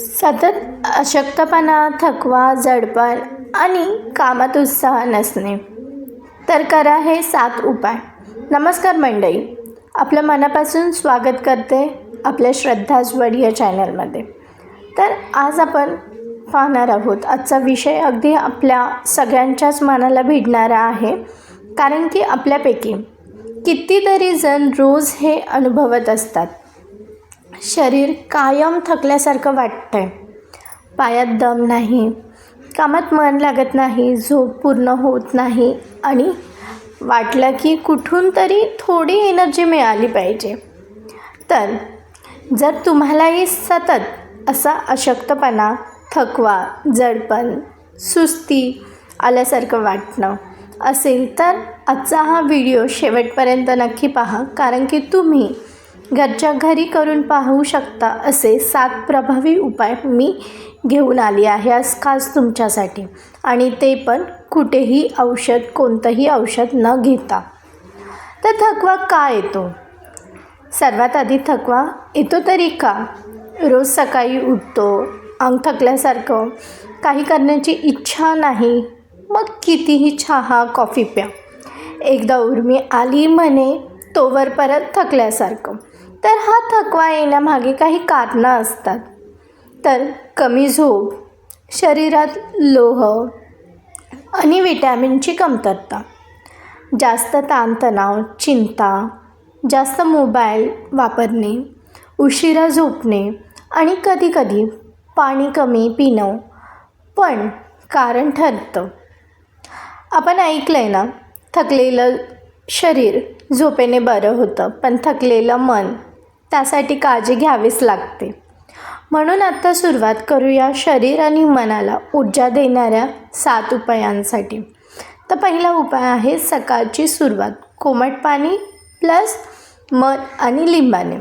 सतत अशक्तपणा थकवा जडपण आणि कामात उत्साह नसणे. तर करा हे सात उपाय. नमस्कार मंडळी. आपलं मनापासून स्वागत करते आपल्या श्रद्धाज्वड या चॅनलमध्ये तर आज आपण पाहणार आहोत आजचा विषय अगदी आपल्या सगळ्यांच्याच मनाला भिडणारा आहे. कारण की आपल्यापैकी कितीतरी जण रोज हे अनुभवत असतात. शरीर कायम थकल्यासारखं वाटतं आहे पायात दम नाही कामात मन लागत नाही झोप पूर्ण होत नाही आणि वाटलं की कुठून तरी थोडी एनर्जी मिळाली पाहिजे. तर जर तुम्हालाही सतत असा अशक्तपणा थकवा जडपण सुस्ती आल्यासारखं वाटणं असेल तर आजचा हा व्हिडिओ शेवटपर्यंत नक्की पहा कारण की तुम्ही घरच्या घरी करून पाहू शकता असे सात प्रभावी उपाय मी घेऊन आली आहे आज खास तुमच्यासाठी. आणि ते पण कुठेही औषध कोणतंही औषध न घेता. तर थकवा का येतो? सर्वात आधी थकवा येतो तरी का? रोज सकाळी उठतो अंग थकल्यासारखं काही करण्याची इच्छा नाही मग कितीही चहा कॉफी प्या. एकदा उर्मी आली म्हणे तोवर परत थकल्यासारखं. तर हा थकवा येण्यामागे काही कारणं असतात. तर कमी झोप शरीरात लोह आणि विटॅमिनची कमतरता जास्त ताणतणाव चिंता जास्त मोबाईल वापरणे उशिरा झोपणे आणि कधीकधी पाणी कमी पिणं पण कारण ठरतं. आपण ऐकलं आहे ना थकलेलं शरीर झोपेने बरं होतं पण थकलेलं मन त्यासाठी काळजी घ्यावीच लागते. म्हणून आत्ता सुरुवात करूया शरीर आणि मनाला ऊर्जा देणाऱ्या सात उपायांसाठी. तर पहिला उपाय आहे सकाळची सुरुवात. कोमट पाणी प्लस मध आणि लिंबाने.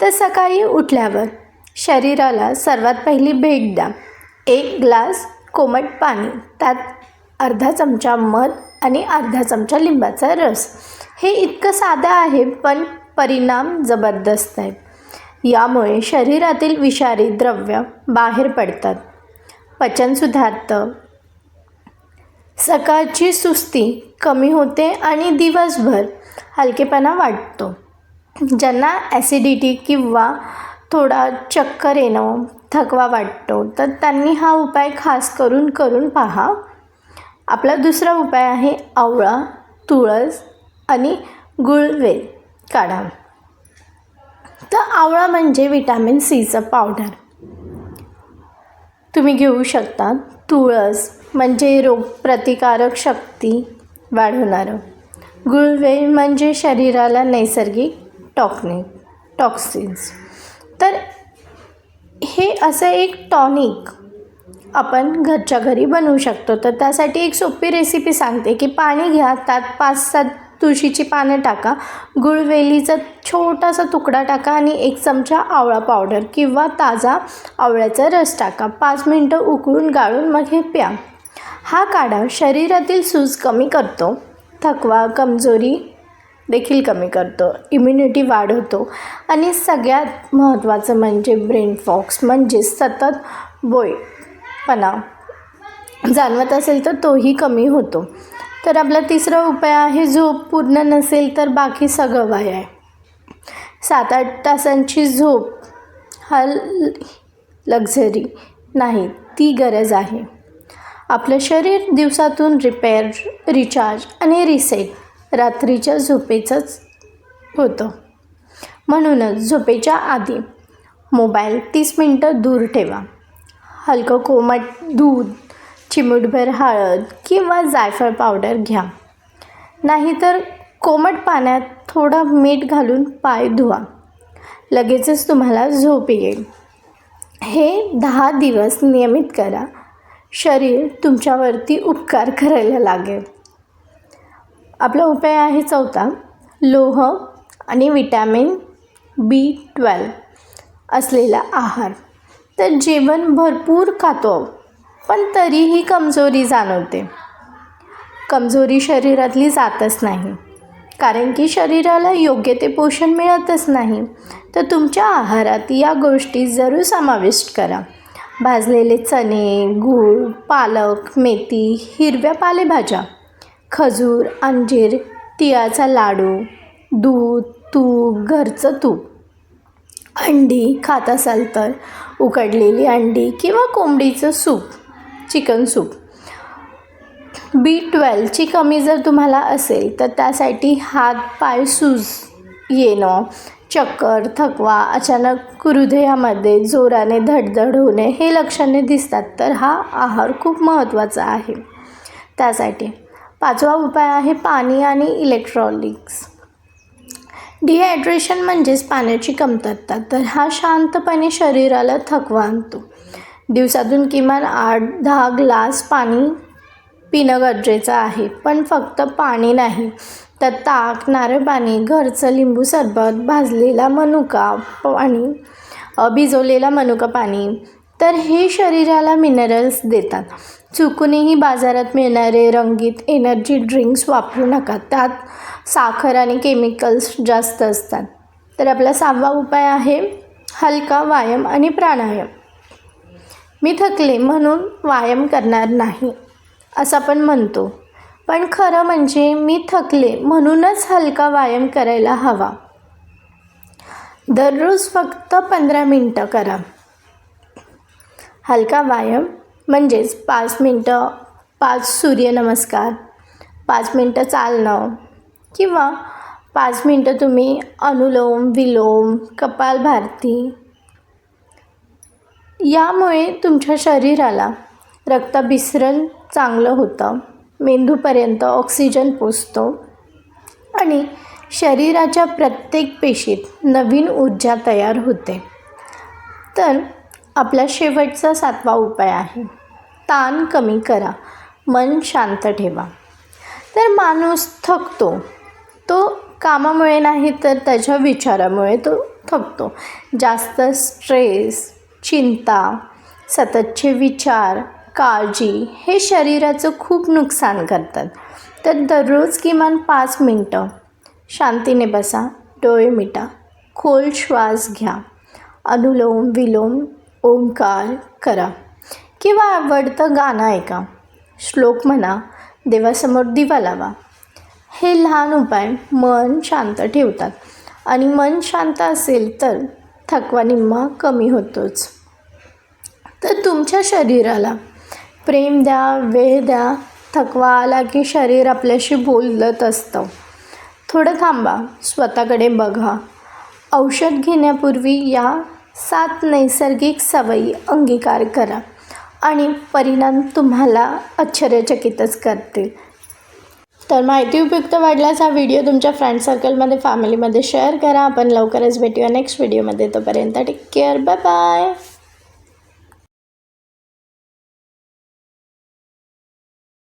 तर सकाळी उठल्यावर शरीराला सर्वात पहिली भेट द्या. एक ग्लास कोमट पाणी त्यात अर्धा चमचा मध आणि अर्धा चमचा लिंबाचा रस. हे इतकं साधं आहे पण परिणाम जबरदस्त आहेत. यामुळे शरीरातील विषारी द्रव्य बाहेर पडतात. पचन सुधारतं. सकाळची सुस्ती कमी होते आणि दिवसभर हलकेपणा वाटतो. ज्यांना ॲसिडिटी किंवा थोडा चक्कर येणं थकवा वाटतो तर त्यांनी हा उपाय खास करून करून पहा. आपला दुसरा उपाय आहे आवळा तुळस आणि गुळवेल. काढा. तर आवळा म्हणजे विटॅमिन सीचं पावडर तुम्ही घेऊ शकता तुळस म्हणजे रोगप्रतिकारक शक्ती वाढवणारं. गुळवेल म्हणजे शरीराला नैसर्गिक टॉक्निक टॉक्सिन्स तर हे असं एक टॉनिक आपण घरच्या घरी बनवू शकतो. तर त्यासाठी एक सोपी रेसिपी सांगते की पाणी घ्या त्यात पाच सात तुळशीची पानं टाका गुळवेलीचा छोटासा तुकडा टाका आणि एक चमचा आवळा पावडर किंवा ताजा आवळ्याचा रस टाका. पाच मिनटं उकळून गाळून मग हे प्या. हा काढा. शरीरातील सूज कमी करतो. थकवा कमजोरी देखील कमी करतो. इम्युनिटी वाढवतो. आणि सगळ्यात महत्त्वाचं म्हणजे ब्रेन फॉक्स म्हणजे सतत बोयपणा जाणवत असेल तर तोही कमी होतो. तर आपला तिसरा उपाय आहे झोप पूर्ण नसेल तर बाकी सगळं वाय आहे. सात आठ तासांची झोप हा लक्झरी नाही ती गरज आहे. आपलं शरीर दिवसातून रिपेअर रिचार्ज आणि रिसेट रात्रीच्या झोपेचंच होतं. म्हणूनच झोपेच्या आधी मोबाईल तीस मिनटं दूर ठेवा. हलकं कोमट दूध चिमूटभर हळद किंवा जायफळ पावडर घ्या. नाहीतर कोमट पाण्यात थोडं मीठ घालून पाय धुवा. लगेचच तुम्हाला झोप येईल. हे दहा दिवस नियमित करा. शरीर तुमच्यावरती उपकार करायला लागेल. आपला उपाय आहे चौथा लोह आणि विटॅमिन बी ट्वेल्व असलेला आहार. तर जेवण भरपूर खातो. पण तरीही कमजोरी जाणवते. कमजोरी शरीरातली जातच नाही. कारण की शरीराला योग्य ते पोषण मिळतच नाही. तर तुमच्या आहारात या गोष्टी जरूर समाविष्ट करा. भाजलेले चणे गूळ पालक मेथी हिरव्या पालेभाज्या खजूर अंजीर तिळाचा लाडू दूध तूप घरचं तूप अंडी खात असाल तर उकडलेली अंडी किंवा कोंबडीचं सूप. Chicken soup. बी ट्वेल्वची कमी जर तुम्हाला असेल तर त्यासाठी हात पाय सूज येणं चक्कर थकवा अचानक हृदयामध्ये जोराने धडधड होणे हे लक्षणे दिसतात तर हा आहार खूप महत्त्वाचा आहे. त्यासाठी पाचवा उपाय आहे पाणी आणि इलेक्ट्रॉनिक्स डिहायड्रेशन म्हणजेच पाण्याची कमतरता तर हा शांतपणे शरीराला थकवा आणतो. दिवसातून किमान आठ दहा ग्लास पाणी पिणं गरजेचं आहे. पण फक्त पाणी नाही तर ताक नारळ पाणी घरचं लिंबू सरबत भाजलेला मनुका पाणी भिजवलेला मनुका पाणी तर हे शरीराला मिनरल्स देतात. चुकूनही बाजारात मिळणारे रंगीत एनर्जी ड्रिंक्स वापरू नका. त्यात साखर आणि केमिकल्स जास्त असतात. तर आपला सहावा उपाय आहे हलका व्यायाम आणि प्राणायाम. मी थकले म्हणून व्यायाम करणार नाही असं आपण म्हणतो. पण खरं म्हणजे मी थकले म्हणूनच हलका व्यायाम करायला हवा. दररोज फक्त पंधरा मिनटं करा. हलका व्यायाम म्हणजेच पाच मिनटं पाच सूर्यनमस्कार पाच मिनटं चालणं किंवा पाच मिनटं तुम्ही अनुलोम विलोम कपालभाती यामुळे तुमच्या शरीराला रक्ताभिसरण चांगलं होतं. मेंदूपर्यंत ऑक्सिजन पोचतो. आणि शरीराच्या प्रत्येक पेशीत नवीन ऊर्जा तयार होते. तर आपला शेवटचा सातवा उपाय आहे. ताण कमी करा. मन शांत ठेवा. तर माणूस थकतो. तो कामामुळे नाही तर त्याच्या विचारामुळे तो थकतो. जास्त स्ट्रेस चिंता सततचे विचार काळजी हे शरीराचं खूप नुकसान करतात. तर दररोज किमान पाच मिनटं शांतीने बसा डोळे मिटा खोल श्वास घ्या. अनुलोम विलोम ओंकार करा. किंवा आवडतं गाणं ऐका. श्लोक म्हणा देवासमोर दिवा लावा. हे लहान उपाय मन शांत ठेवतात. आणि मन शांत असेल तर थकवा निम्मा कमी होतोच. तर तुमच्या शरीराला प्रेम द्या वेळ द्या थकवा आला की शरीर आपल्याशी बोलत असतं. थोडं थांबा स्वतःकडे बघा. औषध घेण्यापूर्वी या सात नैसर्गिक सवयी अंगीकार करा आणि परिणाम तुम्हाला आश्चर्यचकितच करतील. तर माहिती उपयुक्त वाटल्यास हा व्हिडिओ तुमच्या फ्रेंड सर्कलमध्ये फॅमिलीमध्ये शेअर करा. आपण लवकरच भेटूया नेक्स्ट व्हिडिओमध्ये तोपर्यंत टेक केअर बाय बाय